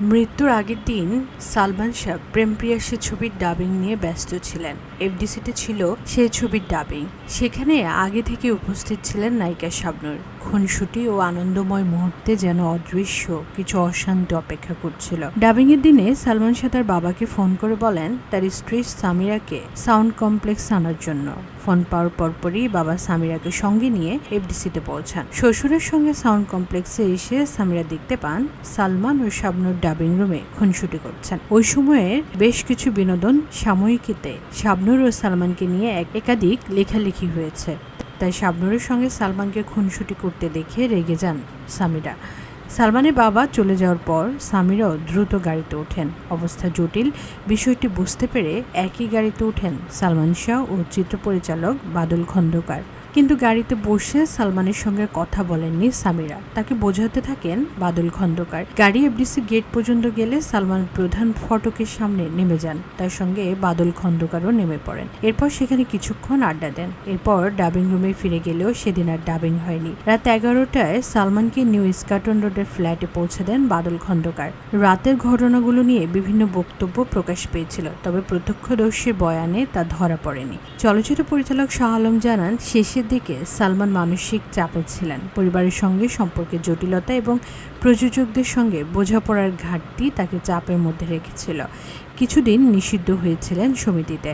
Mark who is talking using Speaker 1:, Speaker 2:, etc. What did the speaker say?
Speaker 1: মৃত্যুর আগের দিন সালমান শাহ প্রেমপ্রিয়াসী ছবির ডাবিং নিয়ে ব্যস্ত ছিলেন। এফডিসিতে ছিল সে ছবির ডাবিং সেখানে আগে থেকে উপস্থিত ছিলেন নায়িকা শাবনুর। খুনসুটি ও আনন্দময় মুহূর্তে যেন অদৃশ্য, কিছু অশান্তি অপেক্ষা করছিল। ডাবিং এর দিনে সালমান শাহ তার বাবাকে ফোন করে বলেন, তার স্ত্রী সামিরাকে সাউন্ড কমপ্লেক্স আনার জন্য। ফোন পাওয়ার পরপরই বাবা সামিরাকে সঙ্গে নিয়ে এফডিসিতে পৌঁছান। শ্বশুরের সঙ্গে সাউন্ড কমপ্লেক্সে এসে সামিরা দেখতে পান সালমান ও শাবনুর ডাবিং রুমে খুনসুটি করছেন। ওই সময়ের বেশ কিছু বিনোদন সাময়িকীতে শাবনুর ও সালমানকে নিয়ে এক একাধিক লেখালেখি হয়েছে। তাই শাবনুরের সঙ্গে সালমানকে খুনসুটি করতে দেখে রেগে যান সামিরা। সালমানের বাবা চলে যাওয়ার পর সামিরাও দ্রুত গাড়িতে ওঠেন। অবস্থা জটিল, বিষয়টি বুঝতে পেরে একই গাড়িতে ওঠেন সালমান শাহ ও চিত্র পরিচালক বাদল খন্দকার। কিন্তু গাড়িতে বসে সালমানের সঙ্গে কথা বলেননি সামিরা। তাকে বোঝাতে থাকেন বাদল খন্দকার। গাড়ি এফডিসি গেট পর্যন্ত গেলে সালমান প্রধান ফটকের সামনে নেমে যান। তার সঙ্গে বাদল খন্দকারও নেমে পড়েন। এরপর সেখানে কিছুক্ষণ আড্ডা দেন। এরপর ডাবিং রুমে ফিরে গেলেও সেদিন আর ডাবিং হয়নি। রাত এগারোটায় সালমানকে নিউ ইস্কাটন রোডের ফ্ল্যাটে পৌঁছে দেন বাদল খন্দকার। রাতের ঘটনাগুলো নিয়ে বিভিন্ন বক্তব্য প্রকাশ পেয়েছিল, তবে প্রত্যক্ষদর্শীর বয়ানে তা ধরা পড়েনি। চলচ্চিত্র পরিচালক শাহ আলম জানান শেষের দিকে সালমান মানসিক চাপে ছিলেন। পরিবারের সঙ্গে সম্পর্কের জটিলতা এবং প্রযোজকদের সঙ্গে বোঝাপড়ার ঘাটতি তাকে চাপের মধ্যে রেখেছিল। কিছুদিন নিষিদ্ধ হয়েছিলেন সমিতিতে।